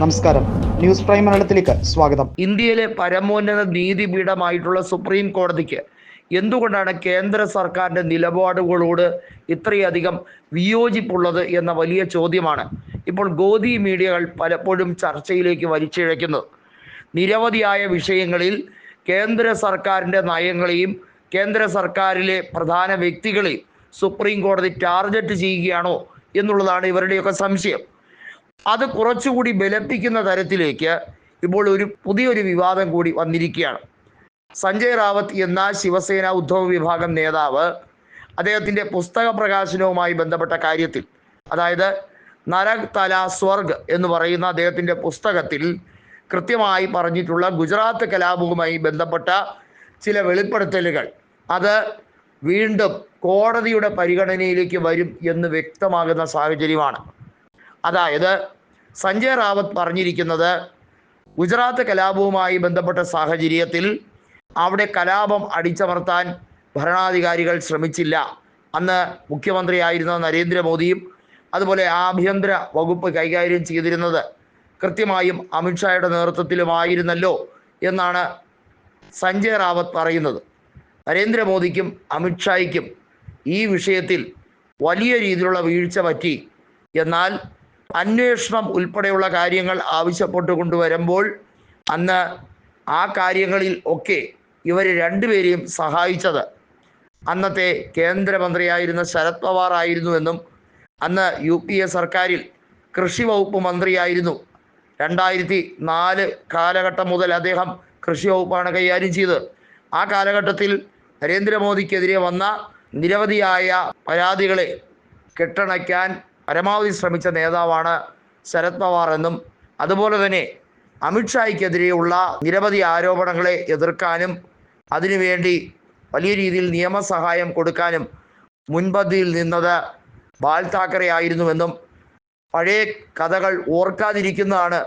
നമസ്കാരം. News prime മലയാളത്തിലേക്ക് സ്വാഗതം. ഇന്ത്യയിലെ പരമോന്നത നീതിപീഠമായിട്ടുള്ള സുപ്രീം കോടതിക്ക് എന്തുകൊണ്ടാണ് കേന്ദ്ര സർക്കാരിന്റെ നിലപാടുകളോട് ഇത്രയധികം വിയോജിപ്പുള്ളത് എന്ന വലിയ ചോദ്യമാണ് ഇപ്പോൾ ഗോദി മീഡിയകൾ പലപ്പോഴും ചർച്ചയിലേക്ക് വലിച്ചിഴയ്ക്കുന്നത് നിരവധിയായ വിഷയങ്ങളിൽ കേന്ദ്ര സർക്കാരിന്റെ നയങ്ങളെയും കേന്ദ്ര സർക്കാരിലെ പ്രധാന വ്യക്തികളെയും സുപ്രീം കോടതി ടാർഗറ്റ് ചെയ്യുകയാണോ എന്നുള്ളതാണ് ഇവരുടെയൊക്കെ സംശയം. അത് കുറച്ചുകൂടി ബലപ്പിക്കുന്ന തരത്തിലേക്ക് ഇപ്പോൾ ഒരു പുതിയൊരു വിവാദം കൂടി വന്നിരിക്കുകയാണ്. സഞ്ജയ് റാവത്ത് എന്ന ശിവസേന ഉദ്ധവ് വിഭാഗം നേതാവ് അദ്ദേഹത്തിന്റെ പുസ്തക പ്രകാശനവുമായി ബന്ധപ്പെട്ട കാര്യത്തിൽ അതായത് നരക് തല സ്വർഗ് എന്ന് പറയുന്ന അദ്ദേഹത്തിന്റെ പുസ്തകത്തിൽ കൃത്യമായി പറഞ്ഞിട്ടുള്ള ഗുജറാത്ത് കലാപവുമായി ബന്ധപ്പെട്ട ചില വെളിപ്പെടുത്തലുകൾ. അത് വീണ്ടും കോടതിയുടെ പരിഗണനയിലേക്ക് വരും എന്ന് വ്യക്തമാകുന്ന സാഹചര്യമാണ്. അതായത് സഞ്ജയ് റാവത്ത് പറഞ്ഞിരിക്കുന്നത് ഗുജറാത്ത് കലാപവുമായി ബന്ധപ്പെട്ട സാഹചര്യത്തിൽ അവിടെ കലാപം അടിച്ചമർത്താൻ ഭരണാധികാരികൾ ശ്രമിച്ചില്ല. അന്ന് മുഖ്യമന്ത്രിയായിരുന്ന നരേന്ദ്രമോദിയും അതുപോലെ ആഭ്യന്തര വകുപ്പ് കൈകാര്യം ചെയ്തിരുന്നത് കൃത്യമായും അമിത്ഷായുടെ നേതൃത്വത്തിലുമായിരുന്നല്ലോ എന്നാണ് സഞ്ജയ് റാവത്ത് പറയുന്നത്. നരേന്ദ്രമോദിക്കും അമിത്ഷായ്ക്കും ഈ വിഷയത്തിൽ വലിയ രീതിയിലുള്ള വീഴ്ച പറ്റി. എന്നാൽ അന്വേഷണം ഉൾപ്പെടെയുള്ള കാര്യങ്ങൾ ആവശ്യപ്പെട്ട് കൊണ്ടുവരുമ്പോൾ അന്ന് ആ കാര്യങ്ങളിൽ ഒക്കെ ഇവർ രണ്ടുപേരെയും സഹായിച്ചത്. അന്നത്തെ കേന്ദ്രമന്ത്രിയായിരുന്ന ശരത് പവാർ ആയിരുന്നുവെന്നും അന്ന് യു പി എ സർക്കാരിൽ കൃഷി വകുപ്പ് മന്ത്രിയായിരുന്നു. രണ്ടായിരത്തി നാല് കാലഘട്ടം മുതൽ അദ്ദേഹം കൃഷി വകുപ്പാണ് കൈകാര്യം ചെയ്തത്. ആ കാലഘട്ടത്തിൽ നരേന്ദ്രമോദിക്കെതിരെ വന്ന നിരവധിയായ പരാതികളെ കെട്ടണയ്ക്കാൻ പരമാവധി ശ്രമിച്ച നേതാവാണ് ശരത് പവാർ എന്നും അതുപോലെ തന്നെ അമിത്ഷായ്ക്കെതിരെയുള്ള നിരവധി ആരോപണങ്ങളെ എതിർക്കാനും അതിനുവേണ്ടി വലിയ രീതിയിൽ നിയമസഹായം കൊടുക്കാനും മുൻപന്തിയിൽ നിന്നത് ബാൽ താക്കറെ ആയിരുന്നുവെന്നും പഴയ കഥകൾ ഓർക്കാതിരിക്കുന്നതാണ്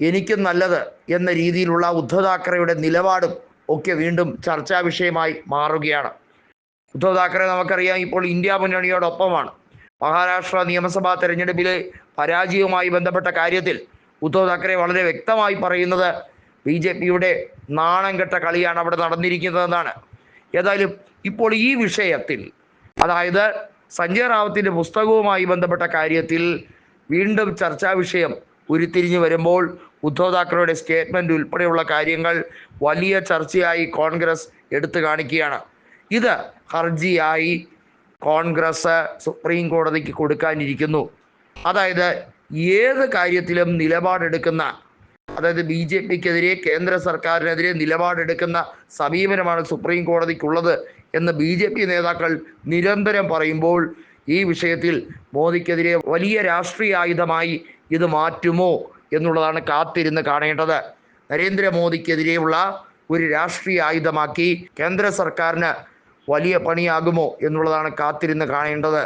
എനിക്കും നല്ലത് എന്ന രീതിയിലുള്ള ഉദ്ധവ് താക്കറെയുടെ നിലപാടും ഒക്കെ വീണ്ടും ചർച്ചാ വിഷയമായി മാറുകയാണ്. ഉദ്ധവ് താക്കറെ നമുക്കറിയാം ഇപ്പോൾ ഇന്ത്യ മുന്നണിയോടൊപ്പമാണ്. മഹാരാഷ്ട്ര നിയമസഭാ തെരഞ്ഞെടുപ്പിലെ പരാജയവുമായി ബന്ധപ്പെട്ട കാര്യത്തിൽ ഉദ്ധവ് താക്കറെ വളരെ വ്യക്തമായി പറയുന്നത് ബി ജെ പിയുടെ നാണം കെട്ട കളിയാണ് അവിടെ നടന്നിരിക്കുന്നതെന്നാണ്. ഏതായാലും ഇപ്പോൾ ഈ വിഷയത്തിൽ അതായത് സഞ്ജയ് റാവത്തിന്റെ പുസ്തകവുമായി ബന്ധപ്പെട്ട കാര്യത്തിൽ വീണ്ടും ചർച്ചാ വിഷയം ഉരുത്തിരിഞ്ഞു വരുമ്പോൾ ഉദ്ധവ് താക്കറെയുടെ സ്റ്റേറ്റ്മെന്റ് ഉൾപ്പെടെയുള്ള കാര്യങ്ങൾ വലിയ ചർച്ചയായി കോൺഗ്രസ് എടുത്തു കാണിക്കുകയാണ്. ഇത് ഹർജിയായി കോൺഗ്രസ് സുപ്രീം കോടതിക്ക് കൊടുക്കാനിരിക്കുന്നു. അതായത് ഏത് കാര്യത്തിലും നിലപാടെടുക്കുന്ന അതായത് ബി ജെ പിക്കെതിരെ കേന്ദ്ര സർക്കാരിനെതിരെ നിലപാടെടുക്കുന്ന സമീപനമാണ് സുപ്രീം കോടതിക്കുള്ളത് എന്ന് ബി ജെ പി നേതാക്കൾ നിരന്തരം പറയുമ്പോൾ ഈ വിഷയത്തിൽ മോദിക്കെതിരെ വലിയ രാഷ്ട്രീയ ആയുധമായി ഇത് മാറ്റുമോ എന്നുള്ളതാണ് കാത്തിരുന്ന് കാണേണ്ടത്. നരേന്ദ്രമോദിക്കെതിരെയുള്ള ഒരു രാഷ്ട്രീയ ആയുധമാക്കി കേന്ദ്ര സർക്കാരിന് വലിയ പണിയാകുമോ എന്നുള്ളതാണ് കാത്തിരുന്ന് കാണേണ്ടത്.